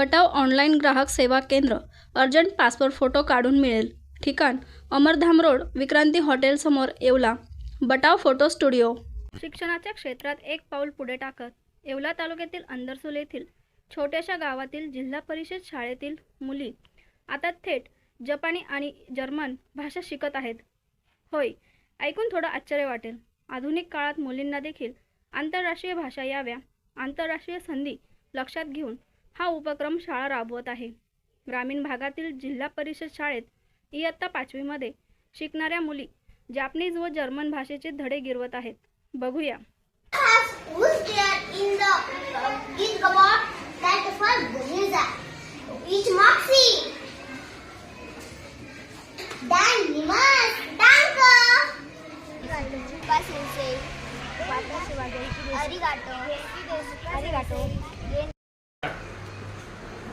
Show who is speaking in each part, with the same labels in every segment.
Speaker 1: बटाव online ग्राहक सेवा केंद्र अर्जंट पासपोर्ट फोटो काढून मिळेल. ठिकाण अमरधाम रोड विक्रांती हॉटेलसमोर येवला. Batav photo studio. शिक्षणाच्या क्षेत्रात एक पाऊल पुढे टाकत येवला तालुक्यातील अंदरसूल येथील छोट्याशा गावातील जिल्हा परिषद शाळेतील मुली आता थेट जपानी आणि जर्मन भाषा शिकत आहेत. होय ऐकून थोडं आश्चर्य वाटेल. आधुनिक काळात मुलींना देखील आंतरराष्ट्रीय भाषा याव्या आंतरराष्ट्रीय संधी लक्षात घेऊन हा उपक्रम शाळा राबवत आहे. ग्रामीण भागातील जिल्हा परिषद शाळेत इयत्ता पाचवीमध्ये शिकणाऱ्या मुली जापनीज व जर्मन भाषेचे धडे गिरवत आहेत. बघूया.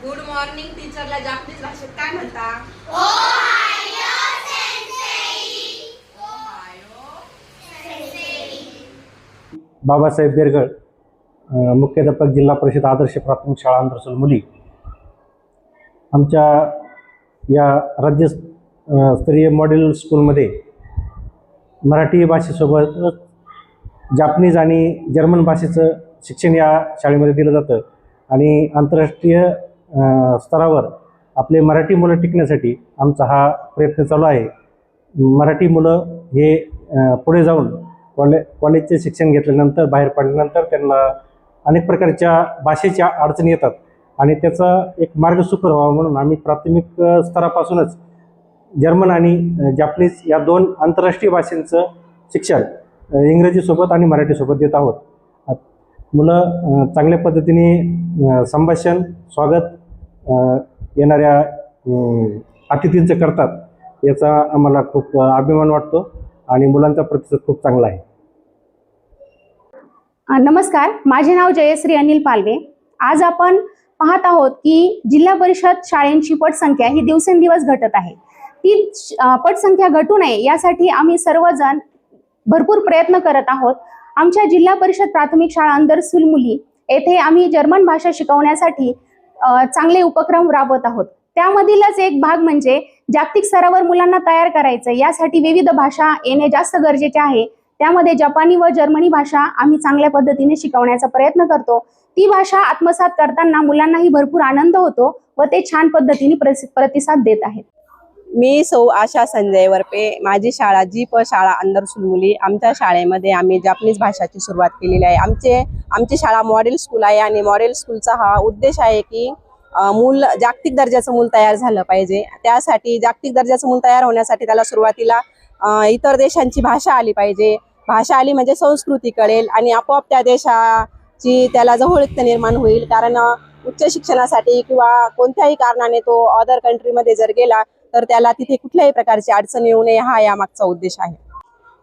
Speaker 2: गुड मॉर्निंग टीचरला जापनीज भाषेत काय म्हणता?
Speaker 3: बाबासाहेब बेरगळ मुख्याध्यापक जिल्हा परिषद आदर्श प्राथमिक शाळा अंतरसूल मुली. आमच्या या राज्य स्तरीय मॉडेल स्कूलमध्ये मराठी भाषेसोबतच जापनीज आणि जर्मन भाषेचं शिक्षण या शाळेमध्ये दिलं जातं आणि आंतरराष्ट्रीय स्तरावर आपले मराठी मुलं टिकण्यासाठी आमचा हा प्रयत्न चालू आहे. मराठी मुलं हे पुढे जाऊन कॉले कॉलेजचे शिक्षण घेतल्यानंतर बाहेर पडल्यानंतर त्यांना अनेक प्रकारच्या भाषेच्या अडचणी येतात आणि त्याचा एक मार्ग सुकर व्हावा म्हणून आम्ही प्राथमिक स्तरापासूनच जर्मन आणि जापनीज या दोन आंतरराष्ट्रीय भाषांचं शिक्षण इंग्रजीसोबत आणि मराठीसोबत देत आहोत. मुलं चांगल्या पद्धतीने संभाषण स्वागत येणाऱ्या अतिथींचं करतात याचा आम्हाला खूप अभिमान वाटतो आणि मुलांचा प्रतिसाद खूप चांगला आहे.
Speaker 4: नमस्कार. माझे नाव जयश्री अनिल पालवे. आज आपण पाहत आहोत की जिल्हा परिषद शाळेंची पटसंख्या ही दिवसेंदिवस घटत आहे. ती पटसंख्या घटू नये यासाठी आम्ही सर्वजण भरपूर प्रयत्न करत आहोत. आमच्या जिल्हा परिषद प्राथमिक शाळा अंदर मुली येथे आम्ही जर्मन भाषा शिकवण्यासाठी चांगले उपक्रम राबवत आहोत. त्यामधीलच एक भाग म्हणजे जागतिक स्तरावर मुलांना तयार करायचं. यासाठी विविध भाषा येणे जास्त गरजेचे आहे. त्यामध्ये जपानी व जर्मनी भाषा आम्ही चांगल्या पद्धतीने शिकवण्याचा प्रयत्न करतो. ती भाषा आत्मसात करताना मुलांनाही भरपूर आनंद होतो व ते छान पद्धतीने प्रतिसाद देत आहेत.
Speaker 2: मी सौ आशा संजय वरपे. माझी शाळा जी प शाळा अंदरसूल मुली आमच्या शाळेमध्ये आम्ही जापनीज भाषाची सुरुवात केलेली आहे. आमचे आमची शाळा मॉडेल स्कूल आहे आणि मॉडेल स्कूलचा हा उद्देश आहे की मूल जागतिक दर्जाचं मूल तयार झालं पाहिजे. त्यासाठी जागतिक दर्जाचं मूल तयार होण्यासाठी त्याला सुरुवातीला इतर देशांची भाषा आली पाहिजे. भाषा आली म्हणजे संस्कृती कळेल आणि आपोआप त्या देशाची त्याला जवळीकता निर्माण होईल. कारण उच्च शिक्षणासाठी किंवा कोणत्याही कारणाने तो अदर कंट्रीमध्ये जर गेला तर त्याला तिथे कुठल्याही प्रकारची अडचण येऊ नये हा यामागचा उद्देश आहे.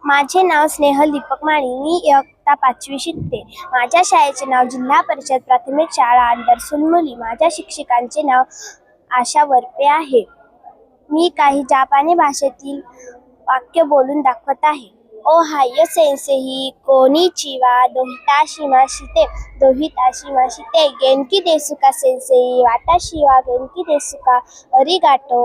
Speaker 5: माझे नाव स्नेहल दीपक माळी मी इयत्ता पाचवी शिकते. माझ्या शाळेचे नाव जिल्हा परिषद प्राथमिक शाळा अंदरसूल मुली माझ्या शिक्षिकांचे नाव आशा वरपे आहे. मी काही जापानी भाषेतील वाक्य बोलून दाखवत आहे. ओ हाय सेन्से ही चिवा दोहिता शिमाशिते दोहिता शिमाशिते गेनकी देसुका सेन्से वाटाशिवा गेनकी देसुका. अरिगाटो